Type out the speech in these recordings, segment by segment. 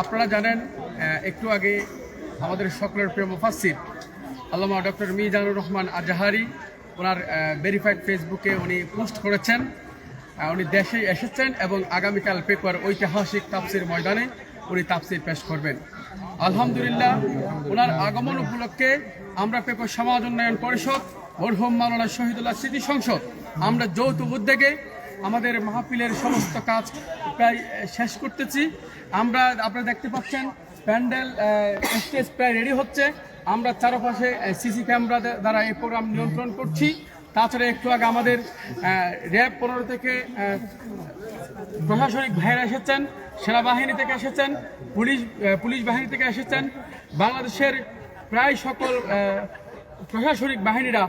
আপনারা জানেন একটু আগে আমাদের সকলের প্রিয় মুফাসির আল্লামা ডক্টর মিজানুর রহমান আজাহারি, ওনার ভেরিফাইড ফেসবুকে উনি পোস্ট করেছেন। উনি দেশে এসেছেন এবং আগামীকাল পেপার ঐতিহাসিক তাপসির ময়দানে উনি তাপসির পেশ করবেন। আলহামদুলিল্লাহ, ওনার আগমন উপলক্ষে আমরা পেপার সমাজ উন্নয়ন পরিষদ, মরহুম মাওলানা শহীদুল্লাহ স্মৃতি সংসদ, আমরা যৌথ উদ্যোগে আমাদের মাহফিলের সমস্ত কাজ প্রায় শেষ করতেছি। আমরা, আপনারা দেখতে পাচ্ছেন, প্যান্ডেল স্টেজ প্রায় রেডি হচ্ছে। আমরা চারপাশে সিসি ক্যামেরা দ্বারা এই প্রোগ্রাম নিয়ন্ত্রণ করছি। তাছাড়া একটু আগে আমাদের র্যাব পনেরো থেকে প্রশাসনিক ভাইয়েরা এসেছেন, সেনাবাহিনী থেকে এসেছেন, পুলিশ পুলিশ বাহিনী থেকে এসেছেন। বাংলাদেশের প্রায় সকল প্রশাসনিক বাহিনীরা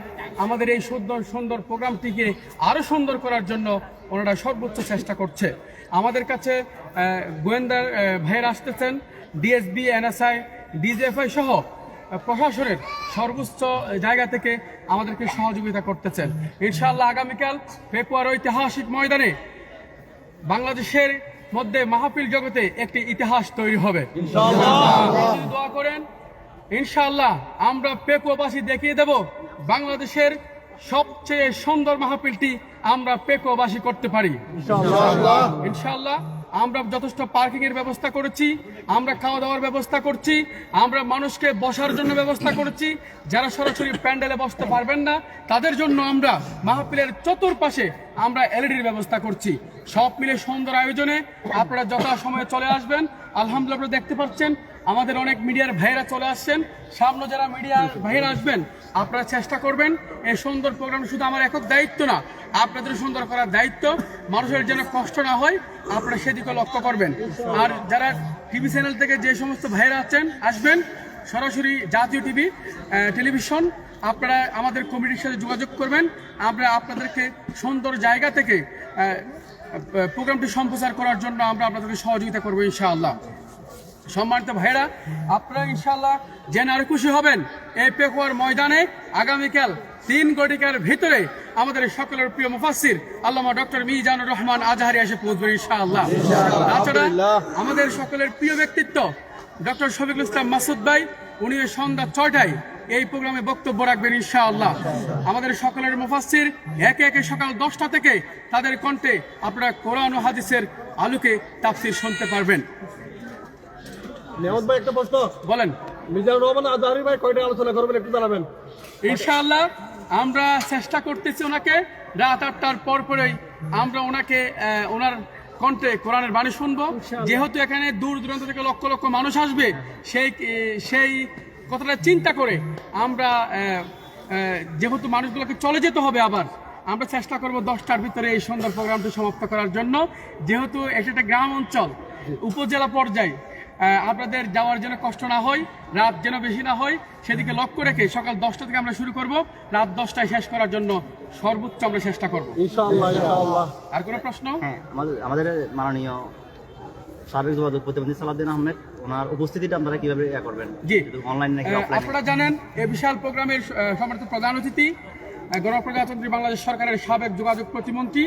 আমাদের এই সুন্দর সুন্দর প্রোগ্রামটিকে আরও সুন্দর করার জন্য ওনারা সর্বোচ্চ চেষ্টা করছে। আমাদের কাছে গোয়েন্দা ভাইয়েরা আসতেছেন ডিএসবি এনএসআই ডিজিএফআই সহ প্রশাসনের সর্বোচ্চ জায়গা থেকে আমাদেরকে সহযোগিতা করতেছেন। ইনশাআল্লাহ আগামীকাল পেপুয়ার ঐতিহাসিক ময়দানে বাংলাদেশের মধ্যে মাহফিল জগতে একটি ইতিহাস তৈরি হবে। দোয়া করেন ইনশাআল্লাহ আমরা পেকুয়াবাসী দেখিয়ে দেব বাংলাদেশের সবচেয়ে সুন্দর মাহফিলটি আমরা পেকুয়াবাসী করতে পারি। ইনশাআল্লাহ। আমরা যথেষ্ট পার্কিং এর ব্যবস্থা করেছি আমরা খাওয়া দাওয়ার ব্যবস্থা করছি আমরা মানুষকে বসার জন্য ব্যবস্থা করেছি যারা সরাসরি প্যান্ডেলে বসতে পারবেন না তাদের জন্য আমরা মাহফিলের চতুর্পাশে আমরা এলইডির ব্যবস্থা করছি। সব মিলে সুন্দর আয়োজনে আপনারা যথাসময়ে চলে আসবেন আলহামদুলিল্লাহ আপনারা দেখতে পাচ্ছেন, আমাদের অনেক মিডিয়ার ভাইয়েরা চলে আসছেন। সামনে যারা মিডিয়ার ভাইয়েরা আসবেন, আপনারা চেষ্টা করবেন, এই সুন্দর প্রোগ্রাম শুধু আমার একক দায়িত্ব না আপনাদের সুন্দর করার দায়িত্ব। মানুষের যেন কষ্ট না হয়, আপনারা সেদিকে লক্ষ্য করবেন। আর যারা টিভি চ্যানেল থেকে যে সমস্ত ভাইয়েরা আছেন, আসবেন, সরাসরি জাতীয় টিভি টেলিভিশন আপনারা আমাদের কমিটির সাথে যোগাযোগ করবেন। আমরা আপনাদেরকে সুন্দর জায়গা থেকে প্রোগ্রামটি সম্প্রচার করার জন্য আমরা আপনাদেরকে সহযোগিতা করব ইনশাআল্লাহ। সম্মানিত ভাইরা আপনারা ইনশাল্লাহ জেনে আর খুশি হবেন এই পেকুয়ার ময়দানে আগামীকাল তিন গটিকার ভিতরে আমাদের সকলের প্রিয় মুফাসির আল্লামা ডক্টর মিজানুর রহমান আজহারি এসে পৌঁছবেন ইনশাআল্লাহ। তাছাড়া আমাদের সকলের প্রিয় ব্যক্তিত্ব ডক্টর শফিকুল ইসলাম মাসুদ ভাই উনি সন্ধ্যা ছয়টায় এই প্রোগ্রামে বক্তব্য রাখবেন ইনশাআল্লাহ। আমাদের সকলের মুফাসির একে একে সকাল দশটা থেকে তাদের কণ্ঠে আপনারা কোরআন ও হাদিসের আলোকে তাফসির শুনতে পারবেন। নেহমদ ভাই একটা প্রশ্ন। বলেন। মিজানুর রহমান আজহারি ভাই কয়টা আলোচনা করবেন একটু জানাবেন। ইনশাআল্লাহ আমরা চেষ্টা করতেছি ওনাকে। রাত আটটার পর পরেই আমরা ওনাকে আহ, ওনার কণ্ঠে কোরআনের বাণী শুনব। যেহেতু এখানে দূর দূরান্ত থেকে লক্ষ লক্ষ মানুষ আসবে সেই সেই কথাটা চিন্তা করে আমরা যেহেতু মানুষগুলোকে চলে যেতে হবে আবার আমরা চেষ্টা করব দশটার ভিতরে এই সুন্দর প্রোগ্রামটি সমাপ্ত করার জন্য। যেহেতু এটা একটা গ্রাম অঞ্চল উপজেলা পর্যায়ে আপনাদের যাওয়ার জন্য কষ্ট না হয় রাত যেন বেশি না হয় সেদিকে লক্ষ্য রেখে সকাল দশটা থেকে আমরা শুরু করব। রাত দশটায় শেষ করার জন্য সর্বোচ্চ আমরা চেষ্টা করব। ইনশাআল্লাহ ইনশাআল্লাহ। আর কোনো প্রশ্ন? হ্যাঁ আমাদের মাননীয় সাবেক যোগাযোগ প্রতিমন্ত্রী সালাউদ্দিন আহমেদ ওনার উপস্থিতিটা আপনারা কীভাবে ইয়া করবেন? জি। অনলাইন নাকি অফলাইন আপনারা জানেন এই বিশাল প্রোগ্রামের সম্মানিত প্রধান অতিথি গণপ্রজাতন্ত্রী বাংলাদেশ সরকারের সাবেক যোগাযোগ প্রতিমন্ত্রী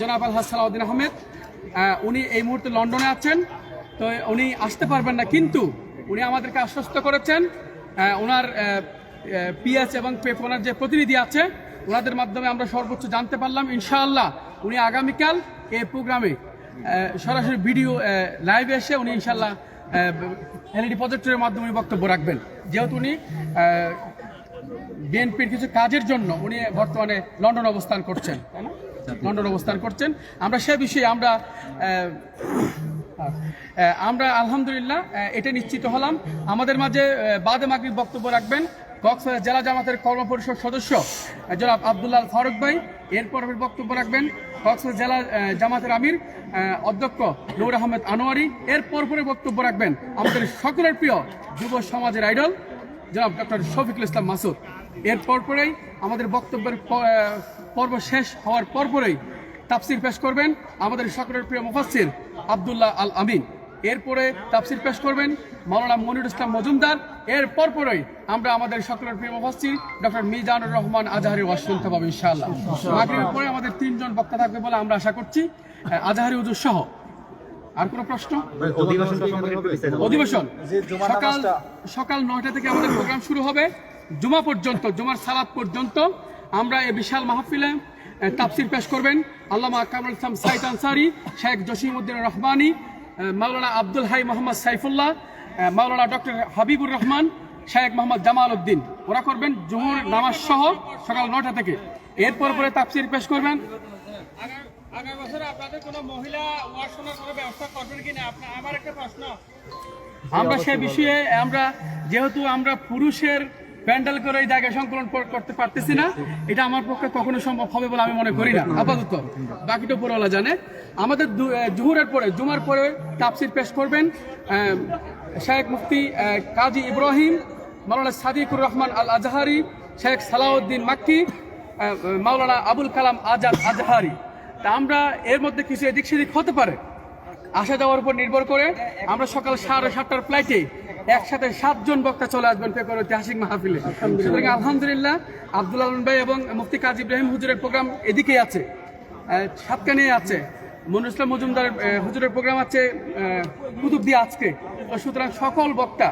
জনাব আলহাজ সালাউদ্দিন আহমেদ। আহ, উনি এই মুহূর্তে লন্ডনে আছেন তো উনি আসতে পারবেন না কিন্তু উনি আমাদেরকে আশ্বস্ত করেছেন ওনার পিএস এবং পেপোনার যে প্রতিনিধি আছে ওনাদের মাধ্যমে আমরা সর্বোচ্চ জানতে পারলাম। ইনশাআল্লাহ উনি আগামীকাল এই প্রোগ্রামে সরাসরি ভিডিও লাইভে এসে উনি ইনশাল্লাহ এলইডি প্রজেক্টরের মাধ্যমে উনি বক্তব্য রাখবেন। যেহেতু উনি বিএনপির কিছু কাজের জন্য উনি বর্তমানে লন্ডন অবস্থান করছেন লন্ডন অবস্থান করছেন। আমরা সে বিষয়ে আমরা আমরা আলহামদুলিল্লাহ এটা নিশ্চিত হলাম। আমাদের মাঝে বাদে মাগরিব বক্তব্য রাখবেন। কক্সবাজার জেলা জামাতের কর্মপরিষদ সদস্য জনাব আবদুল্লাহ ফারুক ভাই। এরপর বক্তব্য রাখবেন কক্সবাজার জেলা জামাতের আমির অধ্যক্ষ নূর আহমেদ আনোয়ারি। এর পরপরে বক্তব্য রাখবেন আমাদের সকলের প্রিয় যুব সমাজের আইডল, জনাব ডক্টর শফিকুল ইসলাম মাসুদ। এর পরপরেই আমাদের বক্তব্যের পর্ব শেষ হওয়ার পরপরেই তাফসির পেশ করবেন আমাদের সকলের প্রিয় মুফাসসির আবদুল্লাহ আল আমিন। এরপরে তাফসির পেশ করবেন মাওলানা মনির ইসলাম মজুমদার এর পরপরই আমরা আমাদের সকলের প্রিয় মুফাসসির ডক্টর মিজানুর রহমান আজাহারি ওয়াজ শুনতে পাবো ইনশাআল্লাহ। মাগরিবের পরে আমাদের তিনজন বক্তা থাকবে বলে আমরা আশা করছি। আজাহারি হুজুর সহ, আর কোনো প্রশ্ন? অধিবেশন। সকাল সকাল নয়টা থেকে আমাদের প্রোগ্রাম শুরু হবে। জুমা পর্যন্ত, জুমার সালাদ পর্যন্ত আমরা এই বিশাল মাহফিলে তাফসির পেশ করবেন। আল্লামা কামরুল ইসলাম সাইদ আনসারি, শেখ জসিমউদ্দিন রহমানি মাওলানা আব্দুল হাই মোহাম্মদ সাইফুল্লাহ মাওলানা ডক্টর হাবিবুর রহমান শেখ মোহাম্মদ জামাল উদ্দিন। ওরা করবেন জুহুর নামাজ সহ সকাল নটা থেকে। এরপর পরে তাফসির পেশ করবেন। আগামী বছর আপনাদের কোনো মহিলা কোনো ব্যবস্থা করবেন কিনা আপনার আমার একটা প্রশ্ন। আমরা সে বিষয়ে আমরা যেহেতু আমরা পুরুষের প্যান্ডেল করে এই জায়গায় সংকলন করতে পারতেছি না এটা আমার পক্ষে কখনো সম্ভব হবে বলে আমি মনে করি না। আপাতত। বাকিটা উপরওয়ালা জানে। আমাদের জুহুরের পরে জুমার পরে তাপসির পেশ করবেন। শেখ মুফতি কাজী ইব্রাহিম মাওলানা সাদিকুর রহমান আল আজহারি শেখ সালাউদ্দিন মাক্কি মাওলানা আবুল কালাম আজাদ আজহারি। তা আমরা এর মধ্যে কিছু এদিক সেদিক হতে পারে। আসা যাওয়ার উপর নির্ভর করে আমরা সকাল সাড়ে সাতটার ফ্লাইটে একসাথে সাতজন বক্তা চলে আসবেন পেপার ঐতিহাসিক মাহফিলে। সুতরাং আলহামদুলিল্লাহ আব্দুল আলম ভাই এবং মুফতি কাজী ইব্রাহিম হুজুরের প্রোগ্রাম এদিকেই আছে। আহ, সাতকানে আছে। মনুর মজুমদার হুজুরের প্রোগ্রাম আছে আহ, কুতুবদিয়া আজকে। সুতরাং সকল বক্তা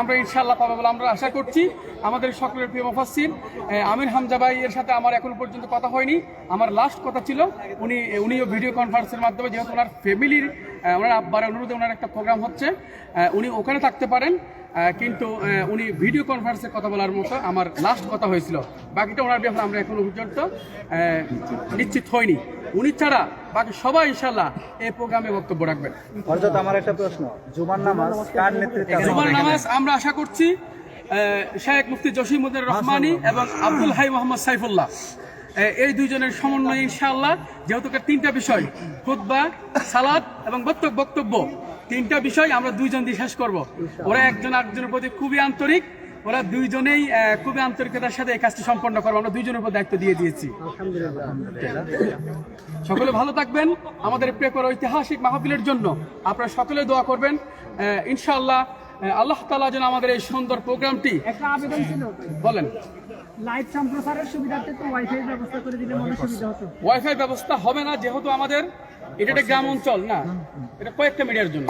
আমরা ইনশাল্লাহ পাবো বলে আমরা আশা করছি। আমাদের সকলের প্রিয় আহ, আমির হামজা ভাই এর সাথে আমার এখন পর্যন্ত কথা হয়নি। আমার লাস্ট কথা ছিল উনি উনিও ভিডিও কনফারেন্সের মাধ্যমে যেহেতু ওনার ফ্যামিলির ওনার আব্বার অনুরোধে ওনার একটা প্রোগ্রাম হচ্ছে উনি ওখানে থাকতে পারেন কিন্তু উনি ভিডিও কনফারেন্সে কথা বলার মতো আমার লাস্ট কথা হয়েছিল। বাকিটা ওনার ব্যাপারে আমরা এখনও পর্যন্ত নিশ্চিত হয়নি। উনি ছাড়া বাকি সবাই ইনশাল্লাহ এই প্রোগ্রামে বক্তব্য রাখবেন। আমার একটা প্রশ্ন জুমার নামাজ কার নেতৃত্বে জুমার নামাজ আমরা আশা করছি শেখ মুফতি জসিমুদ্দিন রহমানি এবং আব্দুল হাই মোহাম্মদ সাইফুল্লাহ। এই দুইজনের সমন্বয়ে ইনশাআল্লাহ যেহেতু তিনটা বিষয় খুতবা সালাদ এবং বক্তব্য বক্তব্য। তিনটা বিষয় আমরা দুইজন দিয়ে শেষ করব। ওরা একজন একজনের প্রতি খুবই আন্তরিক। ওরা দুইজনেই খুবই আন্তরিকতার সাথে এই কাজটি সম্পন্ন করব। আমরা দুইজনের উপর দায়িত্ব দিয়ে দিয়েছি। সকলে ভালো থাকবেন। আমাদের প্রেকর ঐতিহাসিক মাহফিলের জন্য আপনারা সকলে দোয়া করবেন। আহ, ইনশাআল্লাহ আল্লাহ তালা যেন আমাদের এই সুন্দর প্রোগ্রামটি একটা আবেদন ছিল। বলেন। লাইভ সম্প্রসারের সুবিধার্থে তো ওয়াইফাই ব্যবস্থা করে দিলে মনে সুবিধা হতো। ওয়াইফাই ব্যবস্থা হবে না যেহেতু আমাদের এটা একটা গ্রাম অঞ্চল না এটা কয়েকটা মিডিয়ার জন্য।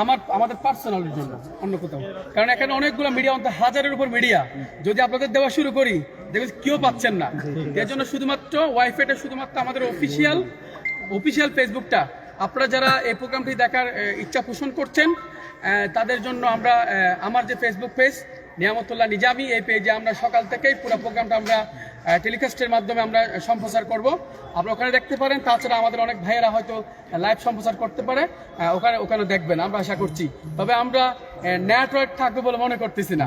আমার, আমাদের পার্সোনালের জন্য, অন্য কোথাও। কারণ এখানে অনেকগুলো মিডিয়া অন্তত হাজারের উপর মিডিয়া যদি আপনাদের দেওয়া শুরু করি, দেখবেন কেউ পাচ্ছেন না। এর জন্য শুধুমাত্র ওয়াইফাইটা শুধুমাত্র আমাদের অফিসিয়াল অফিসিয়াল ফেসবুকটা আপনারা যারা এই প্রোগ্রামটি দেখার ইচ্ছা পোষণ করছেন তাদের জন্য আমরা আমার যে ফেসবুক পেজ নিয়ামতুল্লাহ নিজামি এই পেজে আমরা সকাল থেকেই পুরো প্রোগ্রামটা আমরা টেলিকাস্টের মাধ্যমে আমরা সম্প্রচার করব। আপনারা ওখানে দেখতে পারেন তাছাড়া আমাদের অনেক ভাইয়েরা হয়তো লাইভ সম্প্রচার করতে পারে ওখানে ওখানে দেখবেন আমরা আশা করছি। তবে আমরা নেটওয়ার্ক থাকবে বলে মনে করতেছি না।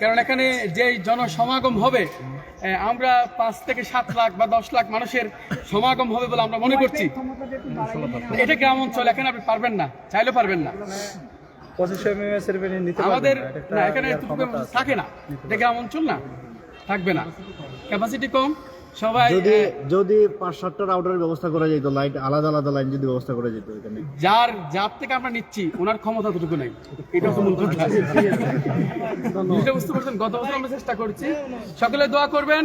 কারণ এখানে যে জনসমাগম হবে আহ, আমরা পাঁচ থেকে সাত লাখ বা দশ লাখ মানুষের সমাগম হবে বলে আমরা মনে করছি। এটা গ্রাম অঞ্চল এখানে আপনি পারবেন না চাইলেও পারবেন না। পঁচিশশো এমএস এর বেরিয়ে নিতে আমাদের না। এখানে। থাকে না। এটা গ্রাম অঞ্চল না থাকবে না। ক্যাপাসিটি কম সবাই যদি যদি পাঁচ সাতটা রাউটারের ব্যবস্থা করা যেত লাইট আলাদা আলাদা লাইন যদি ব্যবস্থা করা যেত এখানে। যার যার থেকে আমরা নিচ্ছি ওনার ক্ষমতা ততটুকু নাই। এটা হচ্ছে মূল কথা। বুঝতে বুঝতে পারছেন? গত বছর আমরা চেষ্টা করছি। সকলে দোয়া করবেন।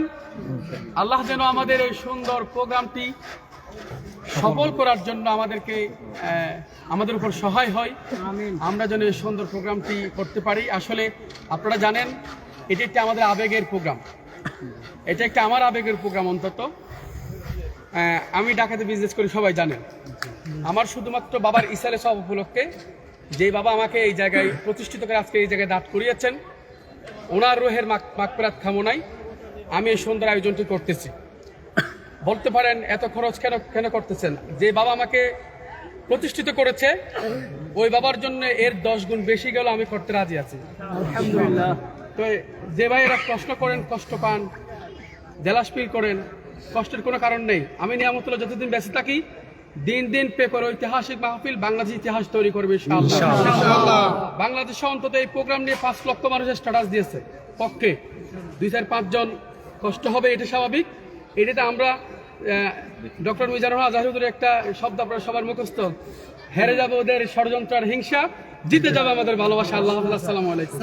আল্লাহ যেন আমাদের এই সুন্দর প্রোগ্রামটি সফল করার জন্য আমাদেরকে আমাদের উপর সহায় হয়। আমরা যেন এই সুন্দর প্রোগ্রামটি করতে পারি। আসলে আপনারা জানেন, এটি একটি আমাদের আবেগের প্রোগ্রাম। এটা একটা আমার আবেগের প্রোগ্রাম অন্তত। আমি ঢাকাতে বিজনেস করি, সবাই জানেন আমার শুধুমাত্র বাবার ইসালে সব উপলক্ষে যে বাবা আমাকে এই জায়গায় প্রতিষ্ঠিত করে আজকে এই জায়গায় দাঁড় করিয়েছেন, ওনার রোহের মাক মাকপেরাত কামনায় আমি এই সুন্দর আয়োজনটি করতেছি। বলতে পারেন এত খরচ কেন কেন করতেছেন? যে বাবা আমাকে প্রতিষ্ঠিত করেছে ওই বাবার জন্য এর দশ গুণ বেশি গেল আমি করতে রাজি আছি। আলহামদুলিল্লাহ। তো যে ভাইয়েরা প্রশ্ন করেন কষ্ট পান জেলাস ফিল করেন কষ্টের কোনো কারণ নেই। আমি নিয়ামতুল্লাহ যতদিন বেঁচে থাকি দিন দিন পেপার ঐতিহাসিক মাহফিল বাংলাদেশ ইতিহাস তৈরি করবে ইনশাআল্লাহ। বাংলাদেশে অন্তত এই প্রোগ্রাম নিয়ে পাঁচ লক্ষ মানুষের স্ট্যাটাস দিয়েছে পক্ষে। দুই চার পাঁচজন কষ্ট হবে এটা স্বাভাবিক। এটাতে আমরা ডক্টর মিজানুর আজহারুদের একটা শব্দ আপনার সবার মুখস্থ। হেরে যাবে ওদের ষড়যন্ত্র আর হিংসা, জিতে যাবে আমাদের ভালোবাসা। আল্লাহ আলাইকুম।